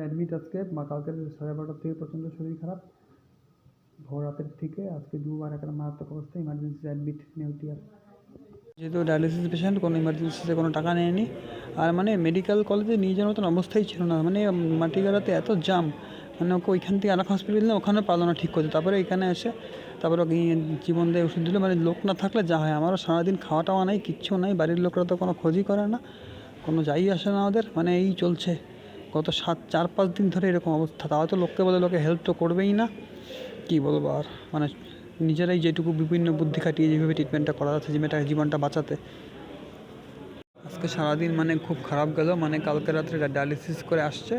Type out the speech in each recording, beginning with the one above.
Admit আজকে, মা কালকের সাড়ে বারোটার থেকে প্রচণ্ড শরীর খারাপ। ভোর রাতের থেকে আজকে দুবার একটা মারাত্মক অবস্থা ইমার্জেন্সি অ্যাডমিট নেউটিয়ার যেহেতু ডায়ালিসিস পেশেন্ট কোনো ইমার্জেন্সিতে কোনো টাকা নেয়নি। আর মানে মেডিকেল কলেজে নিয়ে যাওয়ার মতন অবস্থাই ছিল না। মানে মাটিগাড়াতে এত জাম মানে ওকে ওইখান থেকে আরেক হসপিটাল নিলে ওখানে পারল না ঠিক করতে। তারপরে এখানে এসে তারপরে ওকে জীবন দিয়ে ওষুধ দিল। মানে লোক না থাকলে যা হয়। আমারও সারাদিন খাওয়া টাওয়া নাই, কিচ্ছু নাই। বাড়ির লোকরা তো কোনো খোঁজই করে না। কোনো যাই আসে না ওদের। মানে এই চলছে। গত সাত, চার, পাঁচ দিন ধরে এরকম অবস্থা। তাও তো লোককে বলে লোকে হেল্প তো করবেই না। কী বলব আর? মানে নিজেরাই যেটুকু বিভিন্ন বুদ্ধি খাটিয়ে যেভাবে ট্রিটমেন্টটা করা যাচ্ছে যে জীবনটা বাঁচাতে। আজকে সারাদিন মানে খুব খারাপ গেল। মানে কালকে রাত্রে ডায়ালিসিস করে আসছে।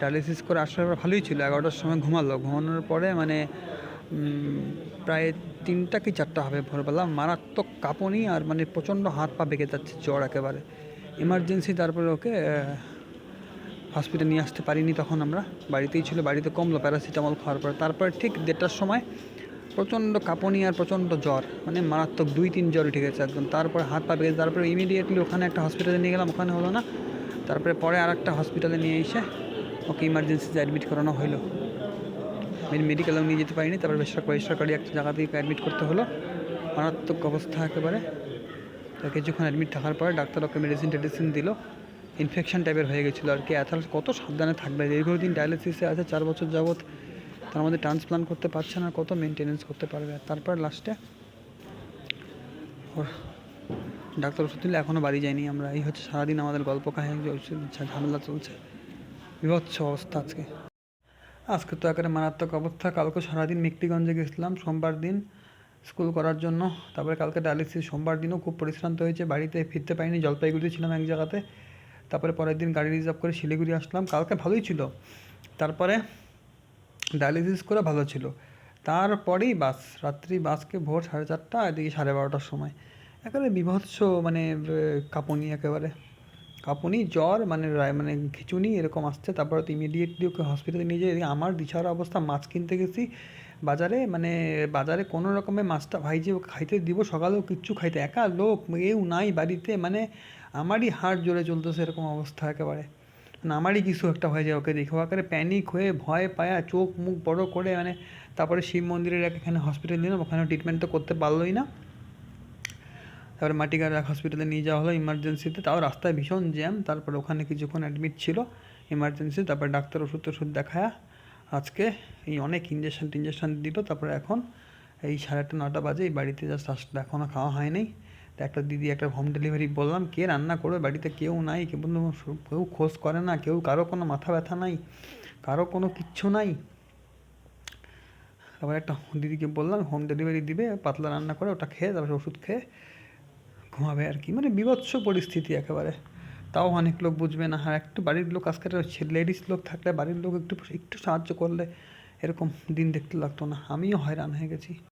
ডায়ালিসিস করে আসার পর ভালোই ছিল। এগারোটার সময় ঘুমালো। ঘুমানোর পরে মানে প্রায় তিনটা কি চারটা হবে ভোরবেলা। মারাত্মক কাঁপুনি আর মানে প্রচণ্ড হাত পা বেঁকে যাচ্ছে জ্বর একেবারে। ইমার্জেন্সি তারপরে ওকে হসপিটাল নিয়ে আসতে পারিনি তখন আমরা। বাড়িতেই ছিল, বাড়িতে কমলো প্যারাসিটামল খাওয়ার পরে। তারপরে ঠিক দেড়টার সময় প্রচণ্ড কাঁপুনি আর প্রচণ্ড জ্বর মানে মারাত্মক দুই তিন জ্বর উঠে গেছে একদম। তারপরে হাত পা বেঁকে তারপরে ইমিডিয়েটলি ওখানে একটা হসপিটালে নিয়ে গেলাম, ওখানে হলো না। তারপরে পরে আর একটা হসপিটালে নিয়ে এসে ওকে ইমার্জেন্সিতে অ্যাডমিট করানো হলো। মেডিকেলেও নিয়ে যেতে পারিনি, তারপর বেসরকারি বেসরকারি একটা জায়গা জায়গাতেই অ্যাডমিট করতে হলো। মারাত্মক অবস্থা একেবারে। কিছুক্ষণ অ্যাডমিট থাকার পরে ডাক্তার ওকে মেডিসিন টেডিসিন দিল। ইনফেকশন টাইপের হয়ে গেছিল আর কি। এত কত সাবধানে থাকবে? দীর্ঘদিন ডায়ালিসিসে আছে, চার বছর যাবৎ তার মধ্যে ট্রান্সপ্লান্ট করতে পারছে না, কত মেনটেনেন্স করতে পারবে? তারপর লাস্টে ওর ডাক্তার ওষুধ দিলে এখনও বাড়ি যায়নি আমরা। এই হচ্ছে সারাদিন আমাদের গল্প কাহিনী ওষুধ ঝামেলা চলছে। বিভৎস অবস্থা আজকে। আজকে তো একেবারে মারাত্মক অবস্থা। কালকে সারাদিন মেকলিগঞ্জে গেছিলাম, সোমবার দিন স্কুল করার জন্য। তারপরে কালকে ডায়ালিসিস সোমবার দিনও খুব পরিশ্রান্ত হয়েছে। বাড়িতে ফিরতে পারিনি জলপাইগুড়ি ছিলাম এক জায়গাতে। তারপরে পরের দিন গাড়ি রিজার্ভ করে শিলিগুড়ি আসলাম। কালকে ভালোই ছিল। তারপরে ডায়ালিসিস করে ভালো ছিল। তারপরেই বাস, রাত্রি বাসকে ভোর সাড়ে চারটা, এদিকে সাড়ে বারোটার সময়। একেবারে বিভৎস মানে কাঁপুনি একেবারে। কাঁপুনি, জ্বর মানে মানে খিচুনি এরকম আসছে। তারপরে তো ইমিডিয়েটলি ওকে হসপিটালে নিয়ে যাই আমার দিশার অবস্থা, মাছ কিনতে গেছি বাজারে মানে বাজারে কোনো রকমের মাছটা ভাই যে ওকে খাইতে দিব, সকালেও কিচ্ছু খাইতে, একা লোক, কেউ নাই বাড়িতে মানে আমারই হাড় জোরে চলতেছে এরকম অবস্থা একেবারে। মানে আমারই কিছু একটা হয়ে যায় ওকে দেখে। আকারে প্যানিক হয়ে, ভয় পায়া, চোখ মুখ বড় করে মানে তারপরে শিব মন্দিরের এক এখানে হসপিটাল নিলাম ওখানে ট্রিটমেন্ট তো করতে পারলোই না। তারপরে মাটিগাড় হসপিটালে নিয়ে যাওয়া হলো ইমার্জেন্সিতে তাও রাস্তায় ভীষণ জ্যাম তারপরে ওখানে কিছুক্ষণ অ্যাডমিট ছিল ইমার্জেন্সি তারপরে ডাক্তার ওষুধ টষুধ দেখায়া আজকে এই অনেক ইঞ্জেকশন টিঞ্জেকশন দিল। তারপরে এখন এই সাড়ে আটটা নটা বাজে, এই বাড়িতে জাস্ট আসলে এখনও খাওয়া হয়নি। তো একটা দিদি, একটা হোম ডেলিভারি বললাম, কে রান্না করবে? বাড়িতে কেউ নাই, কেউ কেউ খোঁজ করে না, কেউ কারও কোনো মাথা ব্যথা নাই, কারও কোনো কিচ্ছু নাই। তারপরে একটা দিদিকে বললাম হোম ডেলিভারি দিবে, পাতলা রান্না করে, ওটা খেয়ে, তারপরে ওষুধ খেয়ে ঘুমাবে আর কি। মানে বিভৎস পরিস্থিতি একেবারে। তাও অনেক লোক বুঝবে না। হ্যাঁ একটু বাড়ির লোক, আজকে লেডিস লোক থাকলে বাড়ির লোক একটু একটু সাহায্য করলে এরকম দিন দেখতে লাগতো না। আমিও হয়রান হয়ে গেছি।